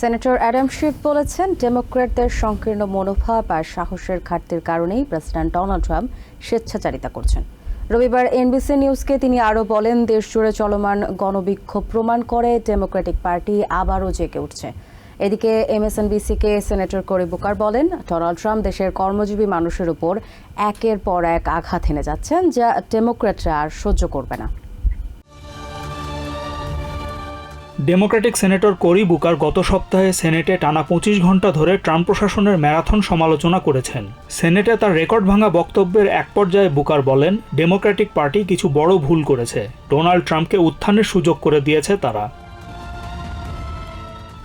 Senator Adam শিফ বলেছেন ডেমোক্র্যাটদের সংকীর্ণ মনোভাব আর সাহসের ঘাটতির কারণেই প্রেসিডেন্ট ডোনাল্ড ট্রাম্প স্বেচ্ছাচারিতা করছেন। রবিবার এনবিসি নিউজকে তিনি আরও বলেন, দেশ জুড়ে চলমান গণবিক্ষোভ প্রমাণ করে ডেমোক্রেটিক পার্টি আবারও জেগে উঠছে। এদিকে এমএসএনবিসিকে সেনেটর করি বুকার বলেন ডোনাল্ড ট্রাম্প দেশের কর্মজীবী মানুষের উপর একের পর এক আঘাত এনে যাচ্ছেন, যা ডেমোক্র্যাটরা আর সহ্য করবে না। ডেমোক্রেটিক সেনেটর কোরি বুকার গত সপ্তাহে সেনেটে টানা পঁচিশ ঘণ্টা ধরে ট্রাম্প প্রশাসনের ম্যারাথন সমালোচনা করেছেন। সেনেটে তার রেকর্ড ভাঙা বক্তব্যের এক পর্যায়ে বুকার বলেন, ডেমোক্রেটিক পার্টি কিছু বড় ভুল করেছে। ডোনাল্ড ট্রাম্পকে উত্থানের সুযোগ করে দিয়েছে তারা।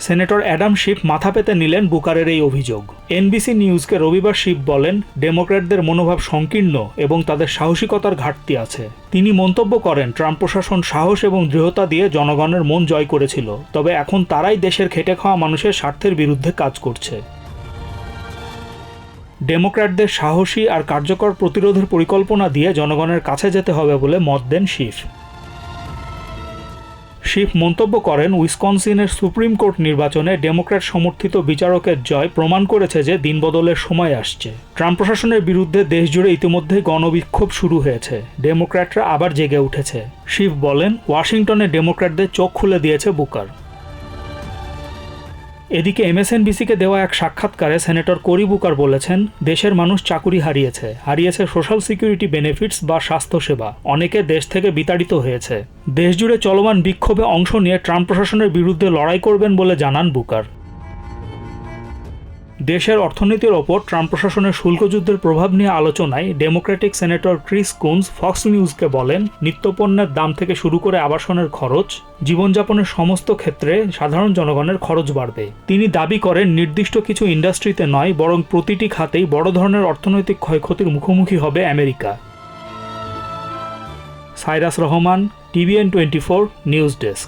সেনেটর অ্যাডাম শিপ মাথা পেতে নিলেন বুকারের এই অভিযোগ। এনবিসি নিউজকে রবিবার শিপ বলেন, ডেমোক্র্যাটদের মনোভাব সংকীর্ণ এবং তাদের সাহসিকতার ঘাটতি আছে। তিনি মন্তব্য করেন, ট্রাম্প প্রশাসন সাহস এবং দৃঢ়তা দিয়ে জনগণের মন জয় করেছিল, তবে এখন তারাই দেশের খেটে খাওয়া মানুষের স্বার্থের বিরুদ্ধে কাজ করছে। ডেমোক্র্যাটদের সাহসী আর কার্যকর প্রতিরোধের পরিকল্পনা দিয়ে জনগণের কাছে যেতে হবে বলে মত দেন শিফ। শিফ মন্তব্য করেন, উইসকনসিনের সুপ্রিম কোর্ট নির্বাচনে ডেমোক্র্যাট সমর্থিত বিচারকের জয় প্রমাণ করেছে যে দিনবদলের সময় আসছে। ট্রাম্প প্রশাসনের বিরুদ্ধে দেশজুড়ে ইতিমধ্যে গণবিক্ষোভ শুরু হয়েছে। ডেমোক্র্যাটরা আবার জেগে উঠেছে। শিফ বলেন, ওয়াশিংটনে ডেমোক্র্যাটদের চোখ খুলে দিয়েছে বুকার। এদিকে এমএসএনবিসিকে দেওয়া এক সাক্ষাৎকারে সেনেটর কোরি বুকার বলেছেন, দেশের মানুষ চাকুরি হারিয়েছে। হারিয়েছে সোশ্যাল সিকিউরিটি বেনিফিটস বা স্বাস্থ্যসেবা অনেকে দেশ থেকে বিতাড়িত হয়েছে। দেশজুড়ে চলমান বিক্ষোভে অংশ নিয়ে ট্রাম্প প্রশাসনের বিরুদ্ধে লড়াই করবেন বলে জানান বুকার। দেশের অর্থনীতির ওপর ট্রাম্প প্রশাসনের শুল্কযুদ্ধের প্রভাব নিয়ে আলোচনায় Democratic senator Chris Coons Fox নিউজকে বলেন, নিত্যপণ্যের দাম থেকে শুরু করে আবাসনের খরচ, জীবনযাপনের সমস্ত ক্ষেত্রে সাধারণ জনগণের খরচ বাড়বে। তিনি দাবি করেন, নির্দিষ্ট কিছু ইন্ডাস্ট্রিতে নয়, বরং প্রতিটি খাতেই বড় ধরনের অর্থনৈতিক ক্ষয়ক্ষতির মুখোমুখি হবে America. Cyrus Rahman, TVN twenty four news desk.